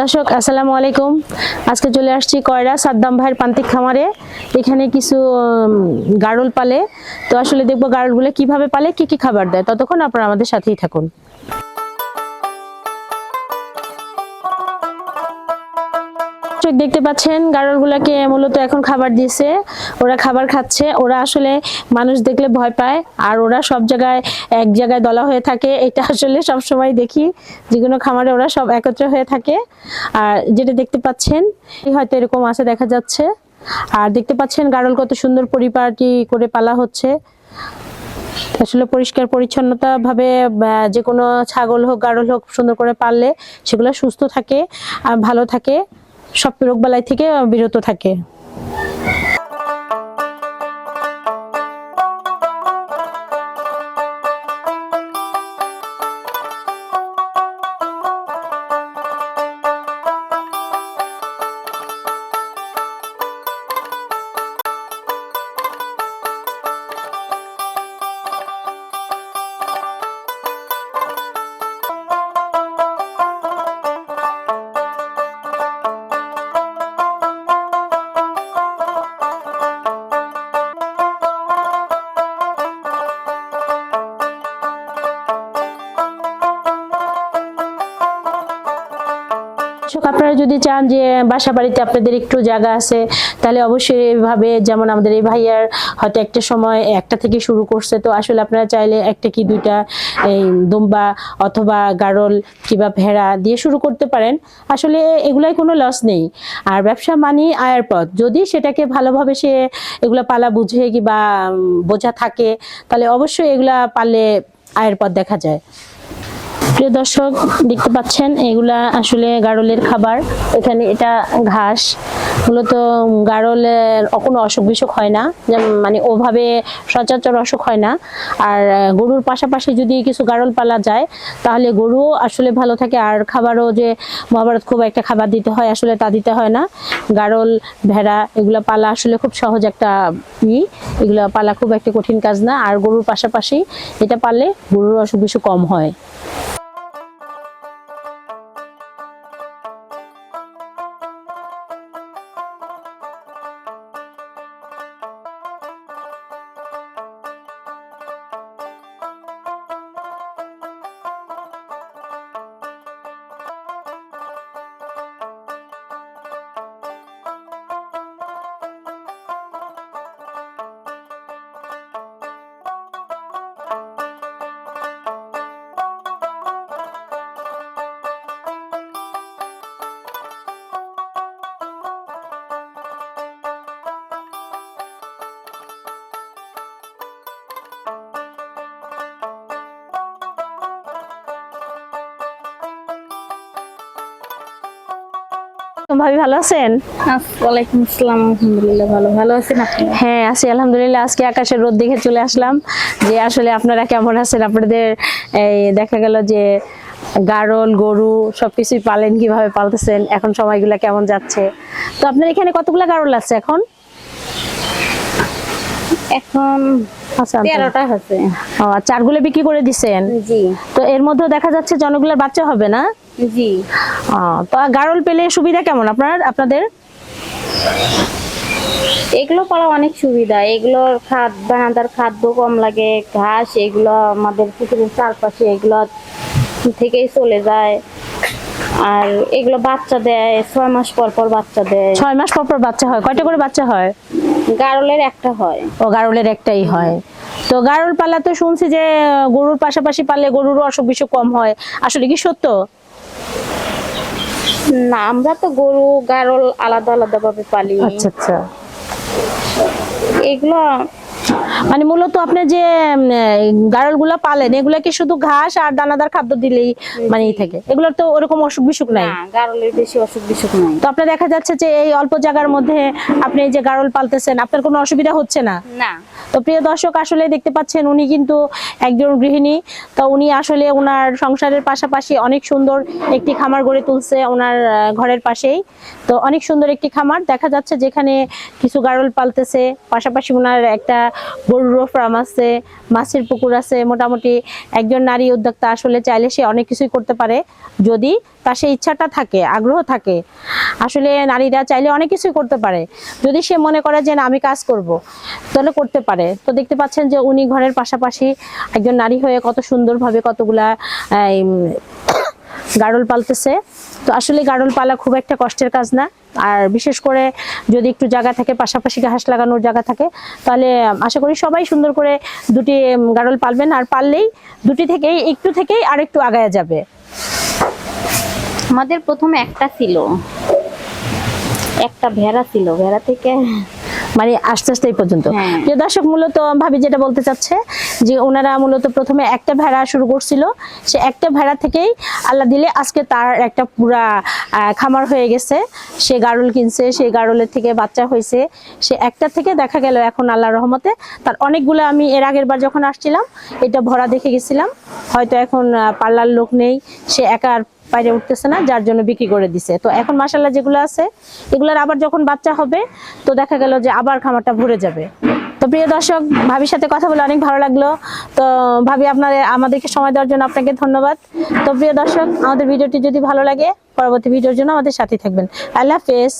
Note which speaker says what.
Speaker 1: দর্শক, আসসালামু আলাইকুম। আজকে চলে আসছি কয়রা সাদ্দাম ভাইয়ের প্রান্তিক খামারে। এখানে কিছু গাড়ল পালে। তো আসলে দেখব গাড়লগুলো কীভাবে পালে, কি কি খাবার দেয়। ততক্ষণ আপনারা আমাদের সাথেই থাকুন। দর্শক দেখতে পাচ্ছেন। গাড়লগুলাকে মূলত এখন খাবার দিয়েছে। ওরা খাবার খাচ্ছে। ওরা আসলে মানুষ দেখলে ভয় পায়। আর ওরা সব জায়গায়, এক জায়গায় দলা হয়ে থাকে। এটা আসলে সব সময় দেখি। যে কোনো খামারে ওরা সব একত্রে হয়ে থাকে। আর যেটা দেখতে পাচ্ছেন, হয়তো এরকম আছে দেখা যাচ্ছে। আর দেখতে পাচ্ছেন গাড়ল কত সুন্দর পরিপাটি করে পালা হচ্ছে। আসলে পরিষ্কার পরিচ্ছন্নতা ভাবে যে কোনো ছাগল হোক গাড়ল হোক, সুন্দর করে পাললে সেগুলো সুস্থ থাকে, আর ভালো থাকে। সব রোগবালাই থেকে বিরত থাকে। আপনারা যদি চান যে বাসা বাড়িতে আপনাদের একটু জায়গা আছে, তাহলে অবশ্যই এভাবে, যেমন আমাদের এই ভাইয়ার হয়তো একটা সময় একটা থেকে শুরু করছে, তো আসলে আপনারা চাইলে একটা কি দুইটা, এই দুম্বা অথবা গারল কিংবা ভেড়া দিয়ে শুরু করতে পারেন। আসলে এগুলাই কোনো লস নেই। আর ব্যবসা মানি আয়ের পথ। যদি সেটাকে ভালোভাবে সে এগুলা পালা বুঝে কিংবা বোঝা থাকে, তাহলে অবশ্যই এগুলা পারলে আয়ের পথ দেখা যায়। প্রিয় দর্শক, দেখতে পাচ্ছেন, এগুলা আসলে গাড়লের খাবার। এখানে এটা ঘাস। মূলত গাড়লের কোনো অসুখ বিসুখ হয় না। মানে ওভাবে সচরাচর অসুখ হয় না। আর গরুর পাশাপাশি যদি কিছু গাড়ল পালা যায়, তাহলে গরুও আসলে ভালো থাকে। আর খাবারও যে মহাভারত খুব একটা খাবার দিতে হয়, আসলে তা দিতে হয় না। গাড়ল ভেড়া, এগুলা পালা আসলে খুব সহজ একটা ই। এগুলা পালা খুব একটা কঠিন কাজ না। আর গরুর পাশাপাশি এটা পারলে গরুর অসুখ বিসুখ কম হয়। ভাবি ভালো আছেন?
Speaker 2: ওয়ালাইকুম আসসালাম আলহামদুলিল্লাহ ভালো। ভালো আছেন আপনি?
Speaker 1: হ্যাঁ আছি আলহামদুলিল্লাহ। আজকে আকাশের রোদ দেখে চলে আসলাম যে আসলে আপনারা কেমন আছেন? আপনাদের এই দেখা গেল যে গাড়ল গরু সবকিছুই পালেন কীভাবে পালতেছেন? এখন সময়গুলো কেমন যাচ্ছে? তো আপনার এখানে কতগুলা গাড়ল আছে এখন?
Speaker 2: এখন
Speaker 1: আচ্ছা
Speaker 2: তেরোটা আছে।
Speaker 1: ও, চারগুলো বিক্রি করে দিছেন?
Speaker 2: জি।
Speaker 1: তো এর মধ্যে দেখা যাচ্ছে জনগুলার বাচ্চা হবে না?
Speaker 2: জি।
Speaker 1: তো গাড়ল পেলে সুবিধা কেমন আপনার আপনাদের?
Speaker 2: এগুলো পালা অনেক সুবিধা। এগুলোর খাদ দানাদার খাদ্য কম লাগে ঘাস এগুলো আমাদের পুকুরের চারপাশে এগুলো থেকেই চলে যায়। আর এগুলো বাচ্চা দেয় ছয় মাস পর পর বাচ্চা দেয়।
Speaker 1: ছয় মাস পর পর বাচ্চা হয় কয়টা করে বাচ্চা হয়?
Speaker 2: গারলের একটা হয়।
Speaker 1: ও গারলের একটাই হয়। তো গারল পালা তো শুনছি যে গরুর পাশাপাশি পালে গরুরও অসুখ বিসুখ কম হয়। আসলে কি সত্য?
Speaker 2: না আমরা তো গরু গারল আলাদা আলাদা ভাবে পালি।
Speaker 1: আচ্ছা আচ্ছা।
Speaker 2: এগুলো
Speaker 1: মানে মূলত আপনি যে গারলগুলা পালেন এগুলা কি শুধু ঘাস আর দানাদার খাদ্য দিলেই মানে থাকে? এগুলোর তো ওরকম অসুখ বিসুখ নাই?
Speaker 2: না বেশি অসুখ বিসুখ নাই।
Speaker 1: তো আপনার দেখা যাচ্ছে যে এই অল্প জায়গার মধ্যে আপনি যে গারল পালতেছেন আপনার কোনো অসুবিধা হচ্ছে না?
Speaker 2: না।
Speaker 1: তো প্রিয় দর্শক আসলে দেখতে পাচ্ছেন উনি কিন্তু একজন গৃহিণী। তো উনি আসলে ওনার সংসারের পাশাপাশি অনেক সুন্দর একটি খামার গড়ে তুলছে ওনার ঘরের পাশেই। তো অনেক সুন্দর একটি খামার। দেখা যাচ্ছে যেখানে কিছু গারল পালতেছে পাশাপাশি ওনার একটা গরুরও ফার্ম আছে, মাছের পুকুর আছে, মোটামুটি একজন নারী উদ্যোক্তা আসলে চাইলে সে অনেক কিছুই করতে পারে যদি তার সেই ইচ্ছাটা থাকে, আগ্রহ থাকে। আসলে নারীরা চাইলে অনেক কিছুই করতে পারে। যদি সে মনে করে যে না, আমি কাজ করব, তাহলে করতে পারে। তো দেখতে পাচ্ছেন যে উনি ঘরের পাশাপাশি একজন নারী হয়ে কত সুন্দরভাবে কতগুলা গাড়ল পালতেছে। তো আসলে গাড়ল পালা খুব একটা কষ্টের কাজ না। আর বিশেষ করে যদি একটু জায়গা থাকে, পাশাপাশি ঘাস লাগানোর জায়গা থাকে, তাহলে আশা করি সবাই সুন্দর করে দুটি গাড়ল পালবেন। আর পারলেই দুটি থেকেই, একটু থেকেই আর একটু আগায় যাবে।
Speaker 2: আমাদের প্রথমে একটা ছিল। একটা ভেড়া ছিল। ভেড়া থেকে
Speaker 1: মানে আস্তে আস্তে এই পর্যন্ত।
Speaker 2: হ্যাঁ।
Speaker 1: প্রিয় দর্শক মূলত ভাবি যেটা বলতে চাচ্ছে যে ওনারা মূলত প্রথমে একটা ভেড়া শুরু করছিল। সে একটা ভেড়া থেকেই আল্লাহ দিলে আজকে তার একটা পুরা খামার হয়ে গেছে। সে গাড়ল কিনছে সেই গাড়লের থেকে বাচ্চা হয়েছে। সে একটা থেকে দেখা গেল এখন আল্লাহ রহমতে। তার অনেকগুলো আমি এর আগের বার যখন আসছিলাম এটা ভরা দেখে গেছিলাম। হয়তো এখন পার্লার লোক নেই, সে একা আর বাইরে উঠতেছে না, যার জন্য বিক্রি করে দিছে। তো এখন মাসাল্লাহ যেগুলো আছে, এগুলোর আবার যখন বাচ্চা হবে, তো দেখা গেল যে আবার খামারটা ভরে যাবে। তো প্রিয় দর্শক, ভাবির সাথে কথা বলে অনেক ভালো লাগল। তো ভাবি আপনাদের আমাদেরকে সময় দেওয়ার জন্য আপনাকে ধন্যবাদ। তো প্রিয় দর্শক, আমাদের ভিডিওটি যদি ভালো লাগে, পরবর্তী ভিডিওর জন্য আমাদের সাথে থাকবেন। আল্লাহ হাফেজ।